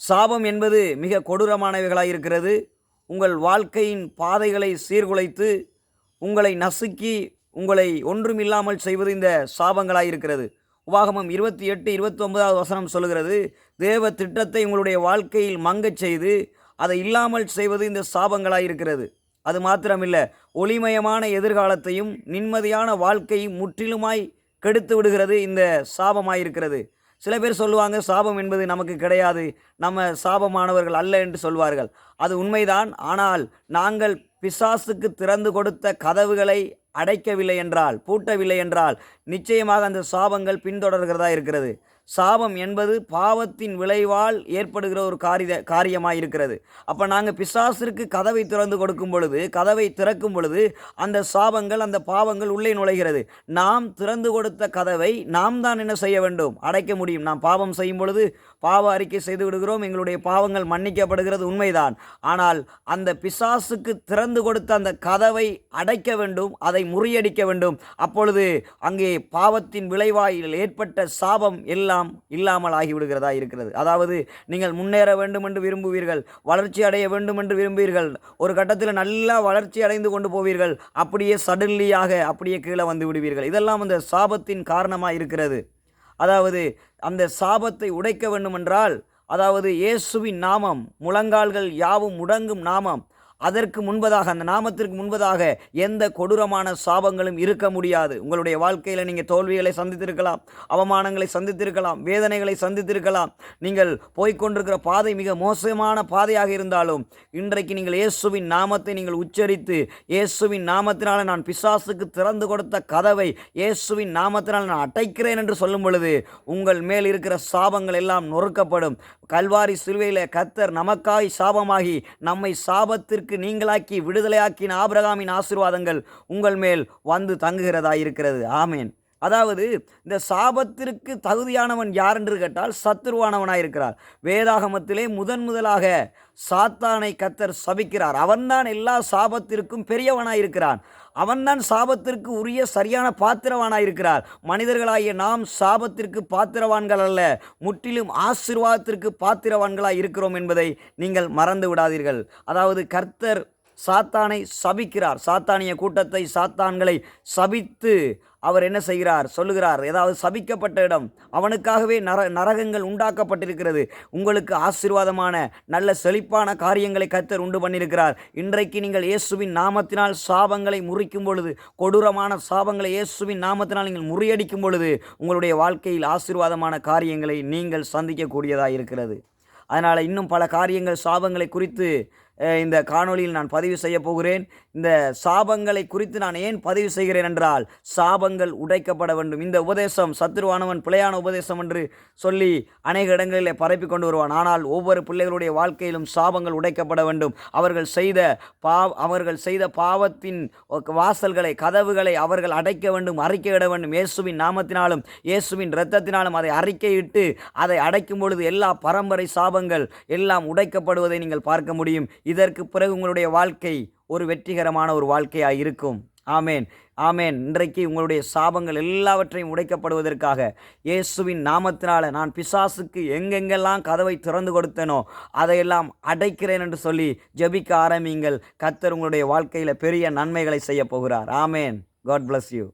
சாபம் என்பது மிக கொடூரமானவைகளாக இருக்கிறது உங்கள் வாழ்க்கையின் பாதைகளை சீர்குலைத்து உங்களை நசுக்கி உங்களை ஒன்றுமில்லாமல் செய்வது இந்த சாபங்களாக இருக்கிறது உபாகமம் இருபத்தி எட்டு இருபத்தி ஒன்பதாவது வசனம் சொல்கிறது தேவ திட்டத்தை உங்களுடைய வாழ்க்கையில் மங்கச் செய்து அதை இல்லாமல் செய்வது இந்த சாபங்களாக இருக்கிறது அது மாத்திரமில்லை ஒளிமயமான எதிர்காலத்தையும் நிம்மதியான வாழ்க்கையும் முற்றிலுமாய் கெடுத்து விடுகிறது இந்த சாபமாயிருக்கிறது. சில பேர் சொல்லுவாங்க சாபம் என்பது நமக்கு கிடையாது. நம்ம சாபமானவர்கள் அல்ல என்று சொல்வார்கள். அது உண்மைதான். ஆனால் நாங்கள் பிசாசுக்கு திறந்து கொடுத்த கதவுகளை அடைக்கவில்லை என்றால் பூட்டவில்லை என்றால் நிச்சயமாக அந்த சாபங்கள் பின்தொடர்கிறதா இருக்கிறது. சாபம் என்பது பாவத்தின் விளைவால் ஏற்படுகிற ஒரு காரிய காரியமாக இருக்கிறது அப்போ நாங்கள் பிசாசிற்கு கதவை திறந்து கொடுக்கும் பொழுது கதவை திறக்கும் பொழுது அந்த சாபங்கள் அந்த பாவங்கள் உள்ளே நுழைகிறது. நாம் திறந்து கொடுத்த கதவை நாம் தான் என்ன செய்ய வேண்டும்? அடைக்க முடியும். நாம் பாவம் செய்யும் பொழுது பாவ அறிக்கை செய்து விடுகிறோம். எங்களுடைய பாவங்கள் மன்னிக்கப்படுகிறது உண்மைதான். ஆனால் அந்த பிசாசுக்கு திறந்து கொடுத்த அந்த கதவை அடைக்க வேண்டும் அதை முறியடிக்க வேண்டும். அப்பொழுது அங்கே பாவத்தின் விளைவாயில் ஏற்பட்ட சாபம் எல்லாம் இல்லாமல் ஆகிவிடுகிறதா இருக்கிறது. அதாவது நீங்கள் முன்னேற வேண்டும் என்று விரும்புவீர்கள் வளர்ச்சி அடைய வேண்டும் என்று விரும்புவீர்கள் ஒரு கட்டத்தில் நல்லா வளர்ச்சி அடைந்து கொண்டு போவீர்கள் அப்படியே சடன்லியாக அப்படியே கீழே வந்து விடுவீர்கள். இதெல்லாம் அந்த சாபத்தின் காரணமாக இருக்கிறது. அதாவது அந்த சாபத்தை உடைக்க வேண்டுமென்றால் அதாவது இயேசுவின் நாமம் முழங்கால்கள் யாவும் முடங்கும் நாமம் அதற்கு முன்பதாக அந்த நாமத்திற்கு முன்பதாக எந்த கொடூரமான சாபங்களும் இருக்க முடியாது. உங்களுடைய வாழ்க்கையில் நீங்கள் தோல்விகளை சந்தித்திருக்கலாம் அவமானங்களை சந்தித்திருக்கலாம் வேதனைகளை சந்தித்திருக்கலாம். நீங்கள் போய்க்கொண்டிருக்கிற பாதை மிக மோசமான பாதையாக இருந்தாலும் இன்றைக்கு நீங்கள் இயேசுவின் நாமத்தை நீங்கள் உச்சரித்து இயேசுவின் நாமத்தினால் நான் பிசாசுக்கு திறந்து கொடுத்த கதவை இயேசுவின் நாமத்தினால் நான் அடைக்கிறேன் என்று சொல்லும் பொழுது உங்கள் மேல் இருக்கிற சாபங்கள் எல்லாம் நொறுக்கப்படும். கல்வாரி சிலுவையில் கத்தர் நமக்காய் சாபமாகி நம்மை சாபத்திற்கு நீங்களாக்கி விடுதலையாக்கின ஆபிரகாமின் ஆசீர்வாதங்கள் உங்கள் மேல் வந்து தங்குகிறதா இருக்கிறது. ஆமேன். அதாவது இந்த சாபத்திற்கு தகுதியானவன் யார் என்று கேட்டால் சத்துருவானவனாயிருக்கிறார் வேதாகமத்திலே முதன் முதலாக சாத்தானை கத்தர் சபிக்கிறார். அவன்தான் எல்லா சாபத்திற்கும் பெரியவனாயிருக்கிறான் அவன்தான் சாபத்திற்கு உரிய சரியான பாத்திரவானாயிருக்கிறார். மனிதர்களாகிய நாம் சாபத்திற்கு பாத்திரவான்கள் அல்ல முற்றிலும் ஆசிர்வாதத்திற்கு பாத்திரவான்களாக இருக்கிறோம் என்பதை நீங்கள் மறந்து விடாதீர்கள் அதாவது கர்த்தர் சாத்தானை சபிக்கிறார். சாத்தானிய கூட்டத்தை சாத்தான்களை சபித்து அவர் என்ன செய்கிறார்? சொல்லுகிறார். ஏதாவது சபிக்கப்பட்ட இடம் அவனுக்காகவே நர நரகங்கள் உண்டாக்கப்பட்டிருக்கிறது. உங்களுக்கு ஆசீர்வாதமான நல்ல செழிப்பான காரியங்களை கத்தர் உண்டு பண்ணியிருக்கிறார். இன்றைக்கு நீங்கள் இயேசுவின் நாமத்தினால் சாபங்களை முறிக்கும் பொழுது கொடூரமான சாபங்களை இயேசுவின் நாமத்தினால் நீங்கள் முறியடிக்கும் பொழுது உங்களுடைய வாழ்க்கையில் ஆசீர்வாதமான காரியங்களை நீங்கள் சந்திக்கக்கூடியதாக இருக்கிறது அதனால் இன்னும் பல காரியங்கள் சாபங்களை குறித்து இந்த காணொளியில் நான் பதிவு செய்ய போகிறேன். இந்த சாபங்களை குறித்து நான் ஏன் பதிவு செய்கிறேன் என்றால் சாபங்கள் உடைக்கப்பட வேண்டும். இந்த உபதேசம் சத்துருவானவன் பிழையான உபதேசம் என்று சொல்லி அநேக இடங்களிலே பரப்பி கொண்டு வருவான். ஆனால் ஒவ்வொரு பிள்ளைகளுடைய வாழ்க்கையிலும் சாபங்கள் உடைக்கப்பட வேண்டும். அவர்கள் செய்த பா அவர்கள் செய்த பாவத்தின் வாசல்களை கதவுகளை அவர்கள் அடைக்க வேண்டும் அறிக்கையிட வேண்டும். இயேசுவின் நாமத்தினாலும் இயேசுவின் இரத்தத்தினாலும் அதை அறிக்கையிட்டு அதை அடைக்கும் பொழுது எல்லா பரம்பரை சாபங்கள் எல்லாம் உடைக்கப்படுவதை நீங்கள் பார்க்க முடியும். இதற்கு பிறகு உங்களுடைய வாழ்க்கை ஒரு வெற்றிகரமான ஒரு வாழ்க்கையாக இருக்கும். ஆமேன். ஆமேன். இன்றைக்கு உங்களுடைய சாபங்கள் எல்லாவற்றையும் உடைக்கப்படுவதற்காக இயேசுவின் நாமத்தினால் நான் பிசாசுக்கு எங்கெங்கெல்லாம் கதவை திறந்து கொடுத்தேனோ அதையெல்லாம் அடைக்கிறேன் என்று சொல்லி ஜெபிக்க ஆரம்பிங்கள் கத்தர் உங்களுடைய வாழ்க்கையில் பெரிய நன்மைகளை செய்ய போகிறார். ஆமேன். God bless you